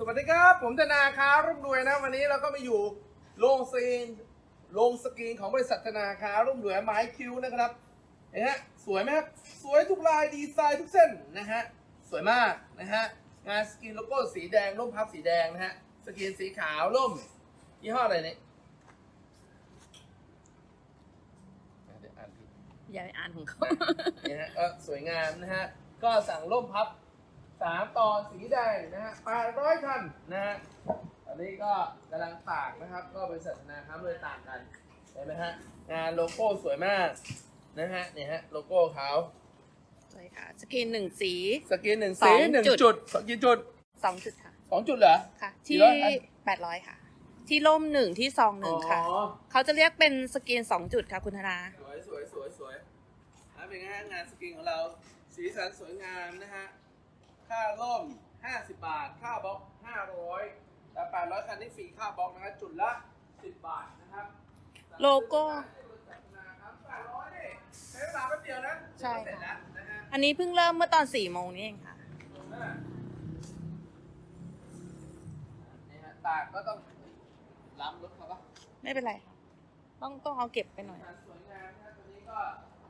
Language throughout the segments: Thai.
สวัสดีครับ ผมธนาคารรุ่งรวยนะ วันนี้เราก็มาอยู่โรงซีนโรงสกรีนของบริษัทธนาคารรุ่งรวยไม้คิวนะครับเห็นฮะสวยไหมครับสวยทุกลายดีไซน์ทุกเส้นนะฮะสวยมากนะฮะงานสกรีนโลโก้สีแดงร่มพับสีแดงนะฮะสกรีนสีขาวร่มยี่ห้ออะไรเนี่ยเดี๋ยวอ่านผิดอย่าไปอ่านของเขานะฮะก็สวยงามนะฮะก็สั่งร่มพับ สามตอนสีแดงนะฮะแปดร้อยคันนะฮะอันนี้ก็กำลังตากนะครับ ก็บริษัทธนาคารเลยตากกันเห็นไหมฮะงานโลโก้สวยมากนะฮะเนี่ยฮะโลโก้เขาใช่ค่ะ สกรีนหนึ่งสี สกรีนหนึ่งสอสีงหนึ่งจุดจุดสองกี่จุดสองจุดค่ะสองจุดเหรอค่ะกี่ที่ร้อยอันแปดร้อยค่ะ ที่ร่มหนึ่งที่ซองหนึ่งค่ะอ๋อเขาจะเรียกเป็นสกรีนสองจุดค่ะคุณธนา สวยสวยสวยสวยนะเป็นไงฮะงานสกรีนของเรา สีสันสวยงามนะฮะ ค่าร่ม 50 บาท ค่าบล็อก 500 แต่ 800 คันนี่ฟรีค่าบล็อกนะครับจุดละ 10 บาทนะครับโลโก้ 800นี่ใช้เวลาแป๊บเดียวนะใช่ค่ะ เสร็จแล้วนะฮะ อันนี้เพิ่งเริ่มเมื่อตอนสี่โมงนี้เองค่ะ นี่ฮะตากก็ต้องล้ำรถเขาปะไม่เป็นไรค่ะ ต้องต้องเอาเก็บไปหน่อยงานสวยงามนะฮะตัวนี้ก็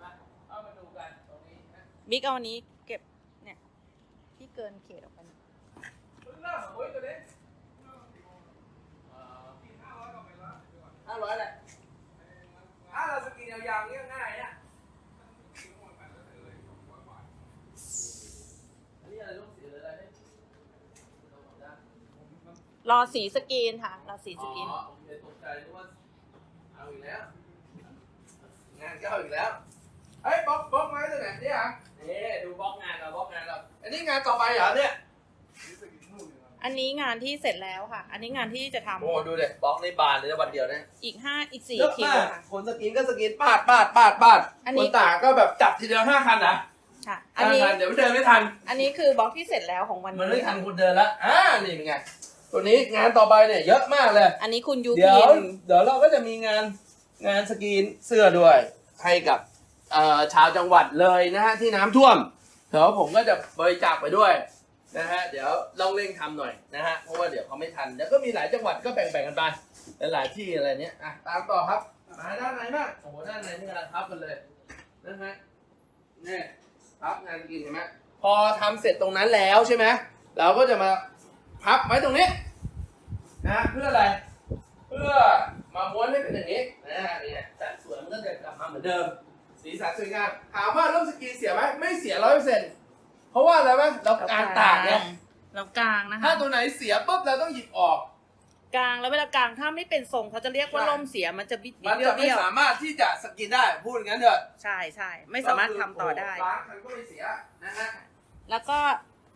มาเอามาดูกันตรงนี้นะ บิ๊กเอาอันนี้เก็บเนี่ยที่ เกินเขตออกไปหน่อยเพิ่งเริ่มเหรอเว้ยตัวนี้ห้าร้อยแหละถ้าเราสกินยาวๆเงี้ยง่ายอะอันนี้อะไรลูกสีอะไรเนี่ยรอสีสกรีนค่ะ รอสีสกรีน อ๋อโอเคตกใจนึกว่าเอาอีกแล้ว งานก็เอาอีกแล้ว อันนี้งานต่อไปเหรอเนี่ย อันนี้งานที่เสร็จแล้วค่ะ อันนี้งานที่จะทำโอ้ดูเด็บล็อกในบานเลยนะวันเดียวเนี่ยอีกห้าอีกสี่เยอะคิวมากค่ะ คนสกินก็สกินปาดปาดปาดปาดอันคนี้นตากก็แบบจับทีเดียวห้าคันนะค่ะ อันห้านี้ คันเดี๋ยวเดินไม่ทัน อันนี้คือบล็อกที่เสร็จแล้วของวันมันนี้ไม่ทันคนเดินละอ่านี่เป็นไง ตัวนี้งานต่อไปเนี่ยเยอะมากเลย อันนี้คุณยูเดี๋พียวนเดี๋ยวเราก็จะมีงานงานสกรีนเสื้อด้วย ให้กับเอ่อชาวจังหวัดเลยนะฮะที่น้ำท่วม เดี๋ยวผมก็จะบริจาคไปด้วยนะฮะเดี๋ยวลองเร่งทำหน่อยนะฮะเพราะว่าเดี๋ยวเขาไม่ทันเดี๋ยวก็มีหลายจังหวัดก็แบ่งๆกันไปหลายที่อะไรเนี้ยอะตามต่อครับมาด้านในบ้างโอ้โหด้านในนี่กำลังทับกันเลยนะฮะเนี่ยทับงานกรีนเห็นไหมพอทำเสร็จตรงนั้นแล้วใช่ไหมเราก็จะมาพับไว้ตรงนี้นะเพื่ออะไร เพื่อมาม้วนให้เป็นอย่างนี้นะฮะนี่จัดสวยมันก็จะกลับมาเหมือนเดิม สีสันสวยงามถามว่าร่มสกรีนเสียไหมไม่เสียร้อยเปอร์เซ็นต์เพราะว่าอะไรไหมเราการตากเนี่ยเรากลางนะคะถ้าตัวไหนเสียปุ๊บเราต้องหยิบออก กลางแล้วเวลากลางถ้าไม่เป็นทรงเขาจะเรียกว่าใช่ล่มเสียมันจะบิดมันเบี้จะยวไม่เบี้ยวสามารถที่จะสกรีนได้พูดงั้นเถอะใช่ใช่ไม่สามารถทำต่อได้ก็คืล้างมันก็ไม่เสียนะฮะ แล้วก็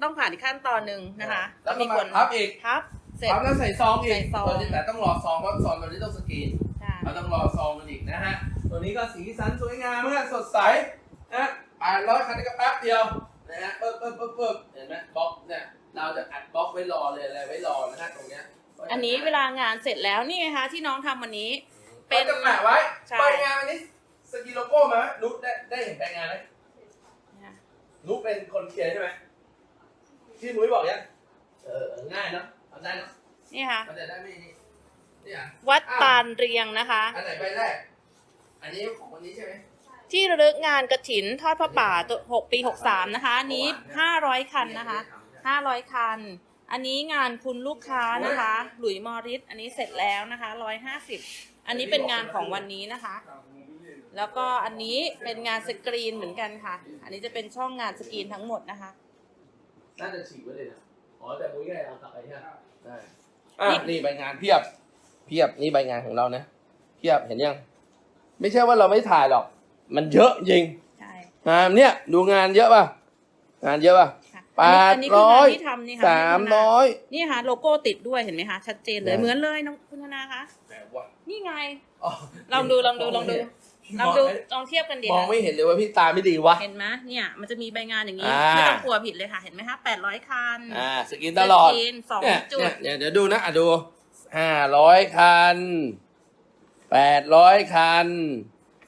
ต้องผ่านอีกขั้นตอนหนึ่งนะคะแล้วก็มีคนมาพับอีกพับเสร็จ พร้อมแล้วใส่ซองอีใส่กซองตัวนี้แต่ต้องรอซองเพราะซองตัวนี้ต้องสกรีนใช่ เราต้องรอซองกันอีกนะฮะ ตัวนี้ก็สีสันสวยงามมากสดใสนะแปดร้อยคันนี้ก็แป๊บเดียวนะฮะปึ๊บปึ๊บปึ๊บปึ๊บเห็นไหมบล็อกเนี่ยเราจะอัดบล็อกไว้รอเลยอะไรไว้รอนะฮะตรงเนี้ยอันนี้เวลางานเสร็จแล้วนี่ไงคะที่น้องทำวันนี้ เป็เป็นน จะแปะไว้ใช่ ไปงานวันนี้สกีโลโก้มาไหมนุ๊กได้ได้เห็นไปงานไหมนุ๊กเป็นคนเขียนใช่ไหมที่นุ้ยบอกยังเออเออง่ายเนาะทำได้เนาะนี่ค่ะมันจะได้ไม่นี่เนี่ยวัดปานเรียงนะคะ อันไหนใบแรก อันนี้ของวันนี้ใช่ไหมที่ระลึกงานกระถินทอดพระป่าตัว6ปี63นะคะอันนี้500คันนะคะ500คัน อันนี้งานคุณลูกค้านะคะ หลุยส์มอริส อันนี้เสร็จแล้วนะคะ150อันนี้เป็นงานของวันนี้นะคะ แล้วก็อันนี้เป็นงานสกรีนเหมือนกันค่ะ อันนี้จะเป็นช่องงานสกรีนทั้งหมดนะคะน่าจะฉีกไว้เลยนะอ๋อแต่มุ้ยไงเอากลับไปใช่ไหมได้อะนี่ใบงานเพียบ เพียบนี่ใบงานของเรานะเพียบเห็นยัง ไม่ใช่ว่าเราไม่ถ่ายหรอก มันเยอะจริงใช่งานเนี่ยดูงานเยอะป่ะ งานเยอะป่ะค่ะแปดอันนี้คืองาร้อนยที่ทำนี่ค่ะสามร้อยนี่ค่ะโลโก้ติดด้วยเห็นไหมคะชัดเจนเลยได้เหมือนเลยน้องคุณธนาคะแต่ว่านี่ไงอ๋อลองดูลองดูลองดูลองดูลองเทียบกันดีมองค่ะไม่เห็นเลยว่าพี่ตาไม่ดีวะเห็นไหมเนี่ยมันจะมีใบงานอย่างนี้อ่าไม่ต้องกลัวผิดเลยค่ะเห็นไหมคะแปดร้อยคันอ่าสกินตลอดสกรีนสองเนี่ยจุดเนี่ยเนี่ยเดี๋ยวดูนะอะดูห้าร้อยคัน แปดร้อยคัน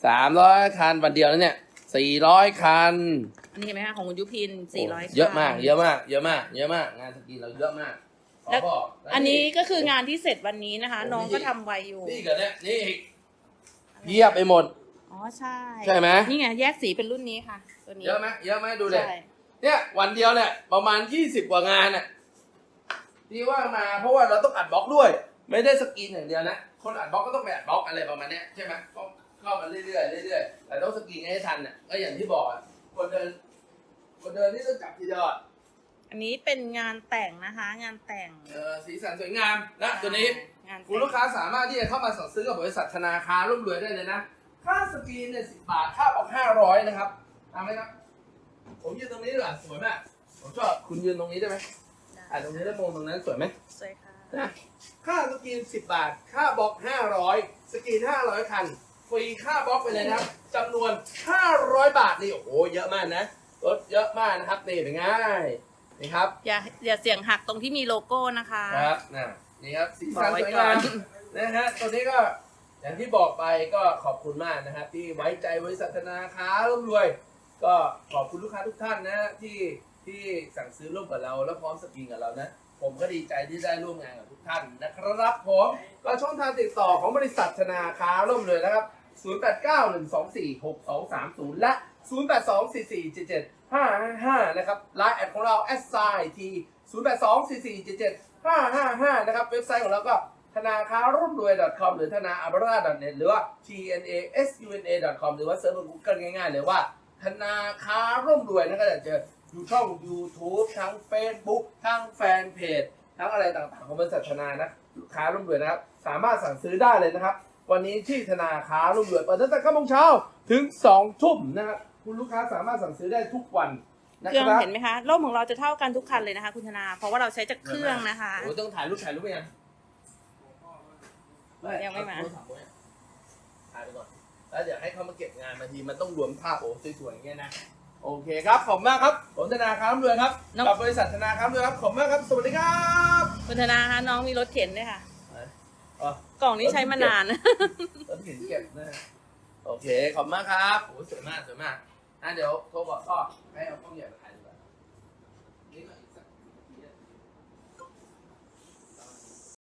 สามร้อยคันวันเดียวแล้วเนี่ยสี่ร้อยคัน อันนี้เห็นไหมคะของคุณยุพินสี่ร้อยเยอะมาก เยอะมาก เยอะมาก เยอะมาก งานสกรีนเราเยอะมากขอแล้วบอกอันนี้ก็คืองานที่เสร็จวันนี้นะคะ น้องก็ทำไวอยู่ นี่กันเนี่ยนี่อีกเพียบไปหมด อ๋อใช่ใช่ไหม นี่ไงแยกสีเป็นรุ่นนี้ค่ะ ตัวนี้เยอะไหมเยอะไหมดูเลย ใช่ เนี่ยวันเดียวเนี่ยประมาณยี่สิบกว่างานน่ะที่ว่ามาเพราะว่าเราต้องอัดบล็อกด้วย ไม่ได้สกรีนอย่างเดียวนะ คนอัดบล็อกก็ต้องไปอัดบล็อกอะไรประมาณเนี้ยใช่ไหมก็เข้ามาเรื่อยๆเรื่อยๆแต่ต้องสกรีนให้ทันน่ะก็อย่างที่บอกอะคนเดิน คนเดินนี่ต้องจับทีเดียวอะอันนี้เป็นงานแต่งนะคะ งานแต่งเออสีสันสวยงามนะตัวนี้ งานแต่งคุณลูกค้าสามารถที่จะเข้ามาสั่งซื้อกับบริษัทธนาคารร่วมรวยได้เลยนะ ค่าสกรีนเนี่ยสิบบาท ค่าออกห้าร้อยนะครับตามไหมครับ ผมยืนตรงนี้ดีกว่าสวยมากผมชอบคุณยืนตรงนี้ได้ไหมอ่าตรงนี้แล้วมองตรงนั้นสวยไหมสวยค่ะ นะค่าสกรีนสิบบาท ค่าบล็อกห้าร้อยสกรีนห้าร้อยคัน ฟรีค่าบล็อกไปเลยนะครับจำนวนห้าร้อยบาทนี่โอ้โหเยอะมากนะลดเยอะมากนะครับนี่เป็นไงนี่ครับอย่าอย่าเสียงหักตรงที่มีโลโก้นะคะครับนะนี่ครับสีสันบอกไว้สวยก่องานมนะฮะตัวนี้ก็อย่างที่บอกไปก็ขอบคุณมากนะครับ ที่ไว้ใจบริษัทธนาคารร่วมรวย ก็ขอบคุณลูกค้าทุกท่านนะที่ที่สั่งซื้อร่วมกับเรา แล้วพร้อมสกรีนกับเรานะ ผมก็ดีใจที่ได้ร่วมงานกับทุกท่านนะครับผมก็ช่องทางติดต่อของบริษัทธนาคารร่วมรวยนะครับ 0891246230 และ 0824477555 นะครับไลน์แอดของเรา s i t 0824477555 นะครับ เว็บไซต์ของเราก็ธนาคารร่วมรวย .com หรือธนาอาบรา .net หรือว่า tnasuna .com หรือว่าเซิร์ชบน Google ง่ายๆเลยว่าธนาคารร่วมรวยนั่นก็จะเจอ อยู่ช่อง YouTube ทั้ง Facebook ทั้งแฟนเพจทั้งอะไรต่างๆของบริษัทธนานะลูกค้าร่วมรวยนะครับ สามารถสั่งซื้อได้เลยนะครับ วันนี้ที่ธนาคารร่วมรวยเปิดตั้งแต่9โมงเช้าถึง2ทุ่มนะครับคุณลูกค้าสามารถสั่งซื้อได้ทุกวันนะเครื่องครับเห็นไหมคะร่มของเราจะเท่ากันทุกคันเลยนะคะ คุณธนา เพราะว่าเราใช้จากเครื่องนะคะ โอ้ต้องถ่ายรูปถ่ายรูปไปยังยังไม่มาเอโทรศัพท์ว้ถ่ายไปก่อนแล้วเดี๋ยวให้เขามาเก็บงานบางทีมันต้องรวมภาพโอ้สวยๆอย่างเงี้ยนะ โอเคครับ ขอบคุณมากครับผมธนาคารร่วมรวยครับน้อง กับบริษัทธนาคารร่วมรวยครับ ขอบคุณมากครับ สวัสดีครับคุณธนาคะน้องมีรถเข็นด้วยค่ะ อ๋อ กล่องนี้ใช้มานานรถเข็นเก็บนะโอเค ขอบคุณมากครับโอ้สวยมาก สวยมากอะเดี๋ยวโทรบอกก็ให้เอากล้องใหญ่มาถ่ายดู